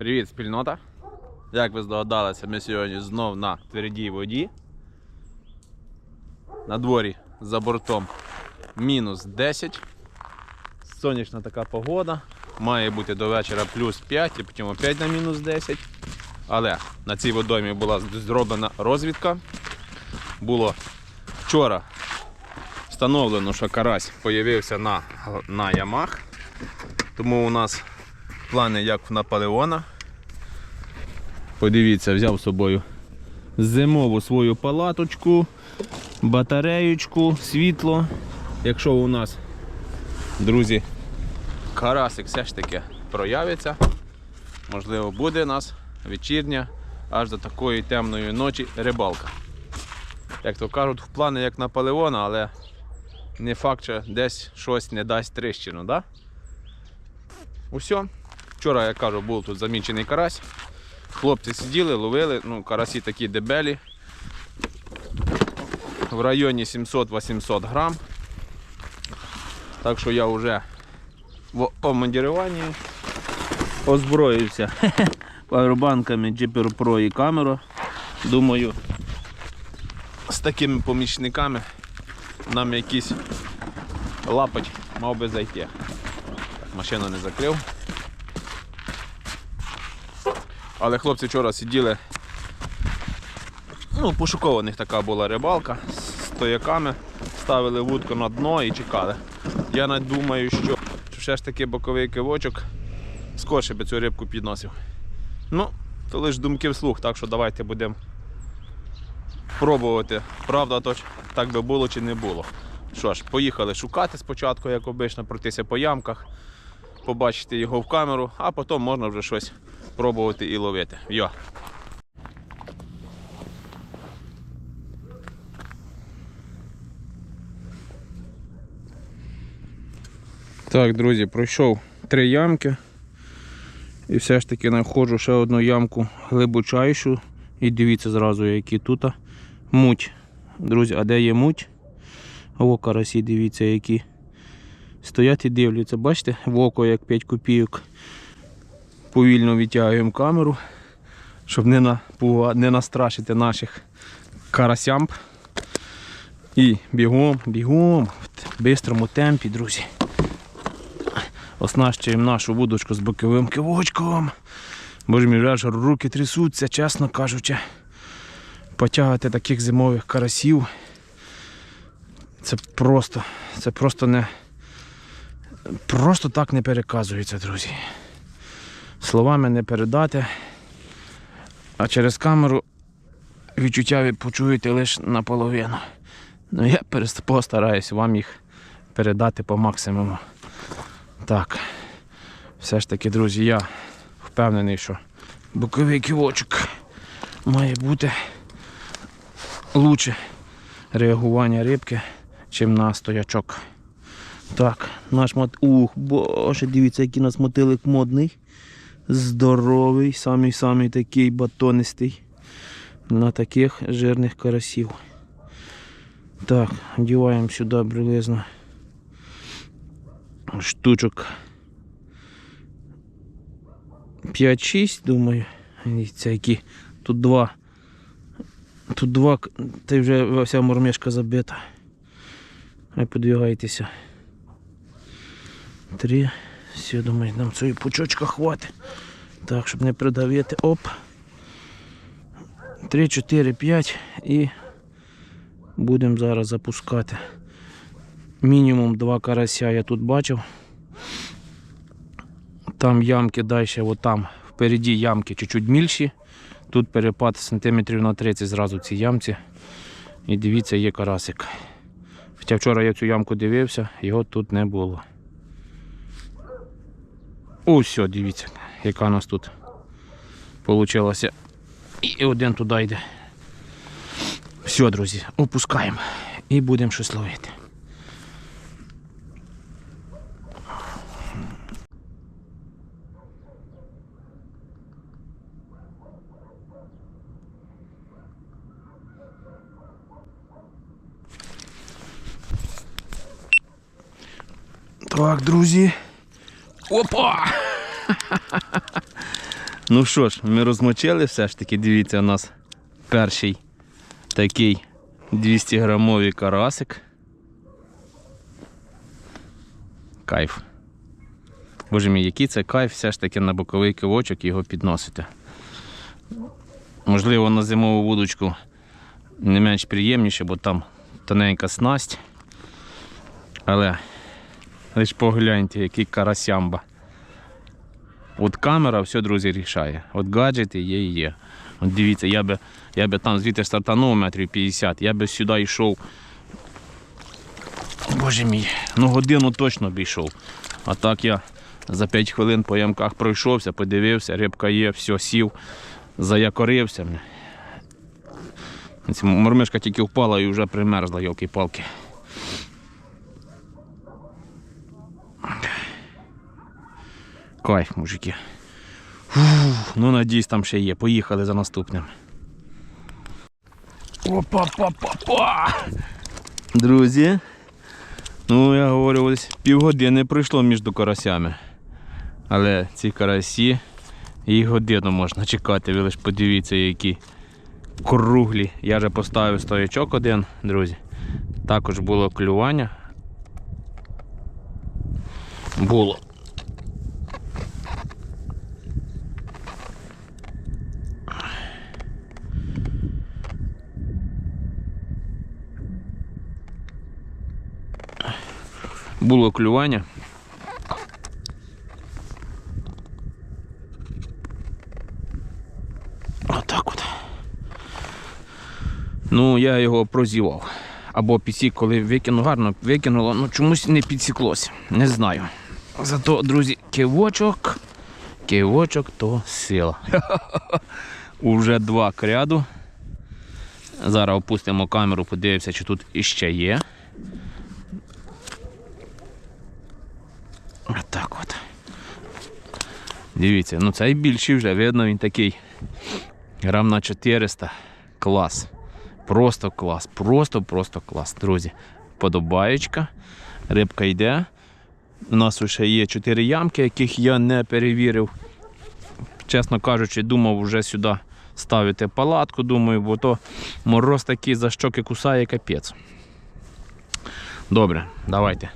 Привіт, спільнота! Як ви здогадалися, ми сьогодні знов на твердій воді. На дворі за бортом мінус 10. Сонячна така погода. Має бути до вечора плюс 5 і потім опять на мінус 10. Але на цій водоймі була зроблена розвідка. Було вчора встановлено, що карась з'явився на, на ямах. Тому у нас плани як в Наполеона. Подивіться, взяв з собою зимову свою палаточку, батареючку, світло. Якщо у нас, друзі, карасик все ж таки проявиться, можливо, буде у нас вечірня аж до такої темної ночі рибалка. Як то кажуть, в плани як Наполеона, але не факт, що десь щось не дасть тріщину, да? Усьо. Вчора, я кажу, був тут замічений карась. Хлопці сиділи, ловили, ну, карасі такі дебелі. В районі 700-800 грам. Так що я вже в омандіруванні озброївся павербанками Jipper Pro і камеру. Думаю, з такими помічниками нам якийсь лапать мав би зайти. Машину не закрив. Але хлопці вчора сиділи. Ну, пошукова них така була рибалка з стояками, ставили вудку на дно і чекали. Я навіть думаю, що все ж таки боковий кивочок скорше би цю рибку підносив. Ну, то лише думки вслух, так що давайте будемо пробувати. Правда, то так би було чи не було. Що ж, поїхали шукати спочатку, як обично, пройтися по ямках, побачити його в камеру, а потім можна вже щось пробувати і ловити. Йо. Так, друзі, пройшов три ямки. І все ж таки знаходжу ще одну ямку глибочайшу. І дивіться зразу, які тут муть. Друзі, а де є муть? О, карасі, дивіться, які стоять і дивляться. Бачите, в око як 5 копійок. Повільно відтягуємо камеру, щоб не, напуга- не настрашити наших карасямп. І бігом, бігом, в бистрому темпі, друзі. Оснащуємо нашу вудочку з боковим кивочком. Боже мій аж руки трясуться, чесно кажучи. Потягати таких зимових карасів. Це просто, це просто не. Просто так не переказується, друзі. Словами не передати. А через камеру відчуття ви почуєте лише наполовину. Ну я постараюсь вам їх передати по максимуму. Так. Все ж таки, друзі, я впевнений, що боковий ківочок має бути лучше реагування рибки, чим на стоячок. Так, наш мот. Ух, боже, дивіться, який у нас мотилик модний. Здоровий, самий-самий такий батонистий. На таких жирних карасів. Так, одіваємо сюди приблизно штучок 5-6, думаю. Дивіться, які. Тут два. Тут два, та вже вся мормешка забита. Хай подвігайтеся. Три. Все, думаю, нам цієї пучочка хватить. Так, щоб не придавити. Оп. Три, чотири, п'ять і будемо зараз запускати. Мінімум два карася я тут бачив. Там ямки далі, там впереді ямки чуть-чуть більші. Тут перепад сантиметрів на 30 зразу в цій ямці. І дивіться, є карасик. Хоча вчора я цю ямку дивився, його тут не було. Ось, дивіться, яка у нас тут вийшла. І один туди йде. Все, друзі, опускаємо і будемо щось ловити. Так, друзі. Опа! Ну що ж, ми розмочили все ж таки, дивіться, у нас перший такий 200 грамовий карасик. Кайф. Боже мій, який це кайф все ж таки на боковий кивочок його підносити. Можливо, на зимову вудочку не менш приємніше, бо там тоненька снасть. Але лише погляньте, який карасямба. От камера все, друзі, рішає. От гаджети є і є. От дивіться, я би, я би там звідти стартанув метрів 50, я би сюди йшов. Боже мій, ну годину точно б йшов. А так я за 5 хвилин по ямках пройшовся, подивився, рибка є, все, сів, заякорився. Мормишка тільки впала і вже примерзла, йолки-палки. Кайф, мужики. Фух, ну надіюсь, там ще є. Поїхали за наступним. Опа-па-па-па! Друзі. Ну, я говорю, ось півгодини пройшло між карасями. Але ці карасі, їх годину можна чекати. Ви лише подивіться, які круглі. Я вже поставив стоячок один, друзі. Також було клювання. Було. Було клювання. Отак от. Ну, я його прозівав. Або підсік, коли викинув, гарно викинуло, ну чомусь не підсіклося. Не знаю. Зато, друзі, кивочок. Кивочок то сила. Уже два кряду. Зараз опустимо камеру, подивимося, чи тут іще є. Отак от. Дивіться, ну цей більший вже видно, він такий грам на 400. Клас. Просто клас. Просто-просто клас. Друзі. Подобаєчка. Рибка йде. У нас ще є 4 ямки, яких я не перевірив. Чесно кажучи, думав вже сюди ставити палатку, думаю, бо то мороз такий за щоки кусає капець. Добре, давайте.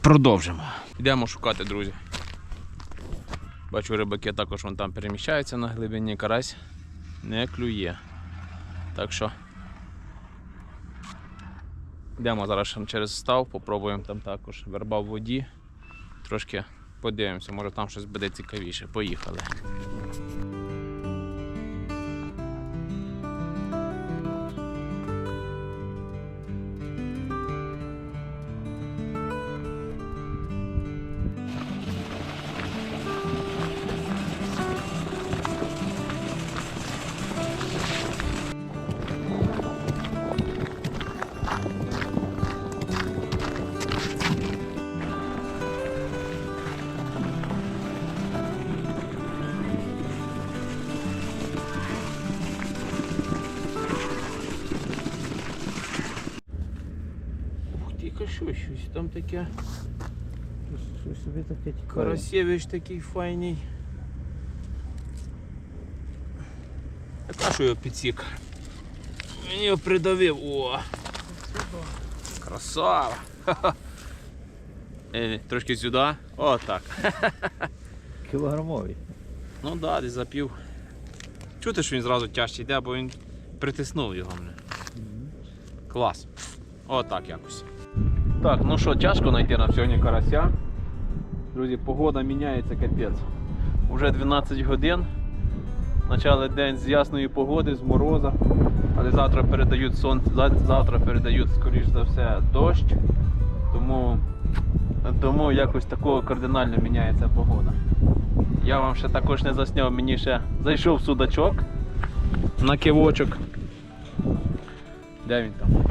Продовжимо. Йдемо шукати, друзі. Бачу, рибаки також вон там переміщаються на глибині карась. Не клює. Так що йдемо зараз через став, попробуємо там також верба в воді. Трошки подивимося, може там щось буде цікавіше. Поїхали. Таке. Щось собі таке тікає. Карасєвич такий файний. А що його підсік? Він його придавив. О! Красава! Ха-ха. Е, Трошки сюди. О, так. Кілограмовий. Ну так, да, десь запів. Чути, що він зразу тяжче йде, бо він притиснув його мене. Клас. Отак якось. Так, ну що, тяжко знайти нам сьогодні карася. Друзі, погода міняється капець. Уже 12 годин. Почали день з ясної погоди, з мороза. Але завтра передають сонце, завтра передають, скоріш за все, дощ. Тому, тому якось такого кардинально міняється погода. Я вам ще також не засняв, мені ще зайшов судачок на кивочок. Де він там?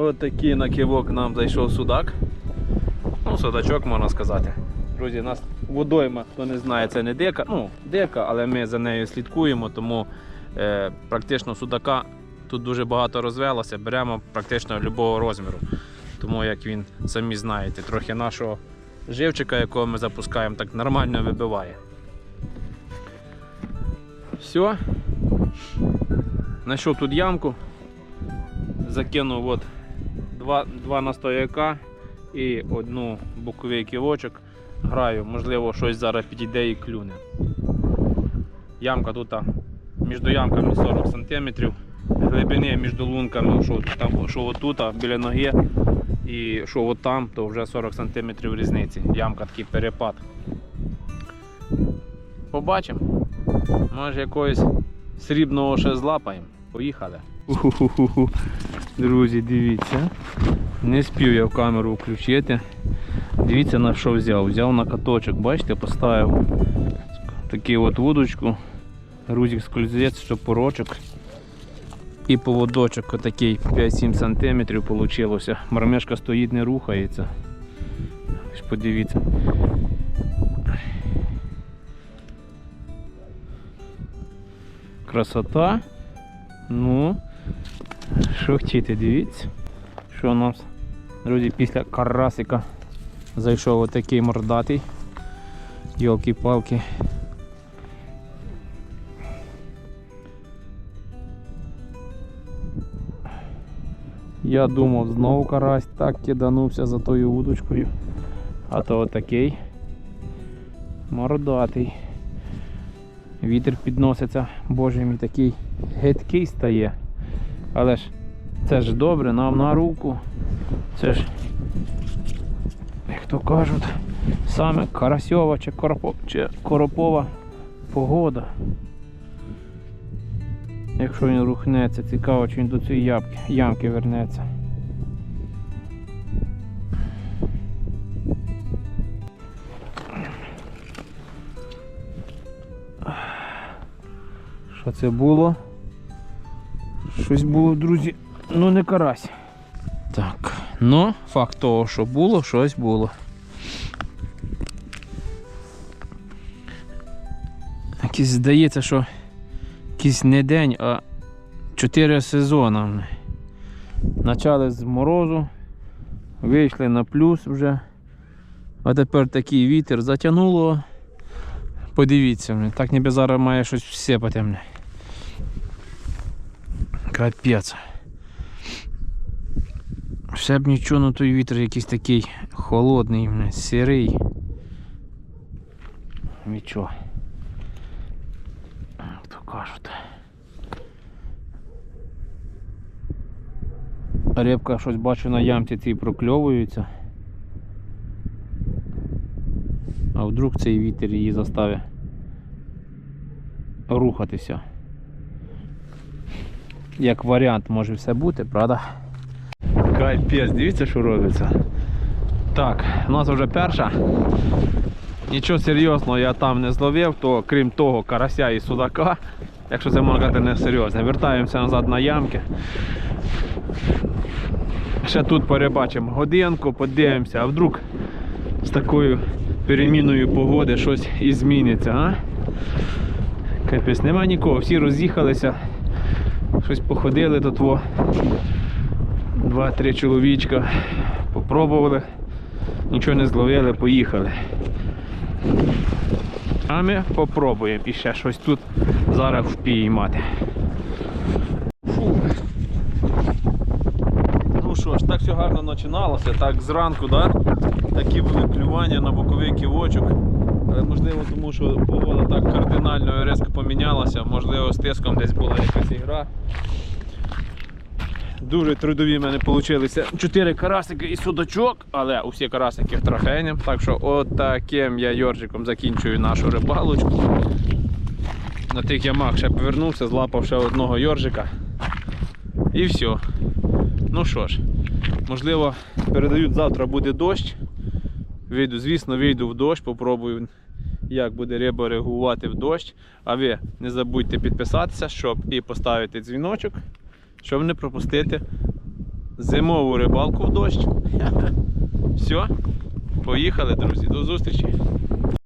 Ось такий на кивок нам зайшов судак. Ну, судачок можна сказати. Друзі, у нас водойма, хто не знає, це не дика. Ну, дика, але ми за нею слідкуємо, тому е, практично судака тут дуже багато розвелося, беремо практично любого розміру. Тому як він самі знаєте, трохи нашого живчика, якого ми запускаємо, так нормально вибиває. Все. Знайшов тут ямку, закинув от два, два настояка і одну боковий кілочок. Граю, можливо, щось зараз підійде і клюне. Ямка тут між ямками 40 см, глибини між лунками, що, там, що отут, біля ноги, і що от там, то вже 40 см різниці. Ямка такий перепад. Побачимо. Може якогось срібного ще злапаємо. Поїхали. Друзі, дивіться. Не спів я в камеру включити. Дивіться на що взяв. Взяв на каточок, бачите, поставив таку от вудочку. Грузик скользець, шопорочок. І поводочок отакий 5-7 см вийшло. Мармешка стоїть, не рухається. Ось Подивіться. Красота. Ну, хотіти, дивіться, що у нас, друзі, після карасика зайшов отакий мордатий. Йолки-палки. Я думав знову карась так киданувся за тою удочкою. А то отакий мордатий. Вітер підноситься, боже мій такий гидкий стає. Але ж це ж добре, нам на руку. Це ж, як то кажуть, саме карасьова чи, коропо, чи коропова погода. Якщо він рухнеться, цікаво, чи він до цієї ямки, ямки вернеться. Що це було? Щось було, друзі. Ну не карась. Так, ну, факт того, що було, щось було. Якийсь здається, що якийсь не день, а 4 сезони. Почали з морозу, вийшли на плюс вже. А тепер такий вітер затягнуло. Подивіться, так ніби зараз має щось всипати. мені. Капець. Все б нічого, ну той вітер якийсь такий холодний, мені, сирий. Нічого. То кажуть. Рибка щось бачу на ямці цій прокльовується. А вдруг цей вітер її заставить рухатися. Як варіант може все бути, правда? Капець, дивіться, що робиться. Так, у нас вже перша. Нічого серйозного я там не зловив, то крім того карася і судака, якщо це можна сказати не серйозно. Вертаємося назад на ямки. Ще тут перебачимо годинку, подивимося, а вдруг з такою переміною погоди щось і зміниться, а? Капець, нема нікого, всі роз'їхалися, щось походили тут во. Два-три чоловічка попробували, нічого не зловили, поїхали. А ми попробуємо і ще щось тут зараз впіймати. Фу. Ну що ж, так все гарно починалося, так зранку, да? такі були клювання на боковий ківочок. Але можливо тому, що погода так кардинально і різко помінялася, можливо з тиском десь була якась ігра. Дуже трудові в мене вийшли 4 карасики і судачок, але усі карасики в трофейні. Так що отаким я йоржиком закінчую нашу рибалочку. На тих ямах ще повернувся, злапав ще одного йоржика. І все. Ну що ж, можливо, передають, завтра буде дощ. Вийду, звісно, вийду в дощ, попробую, як буде риба реагувати в дощ. А ви не забудьте підписатися, щоб і поставити дзвіночок, щоб не пропустити зимову рибалку в дощ. Все, поїхали, друзі, до зустрічі.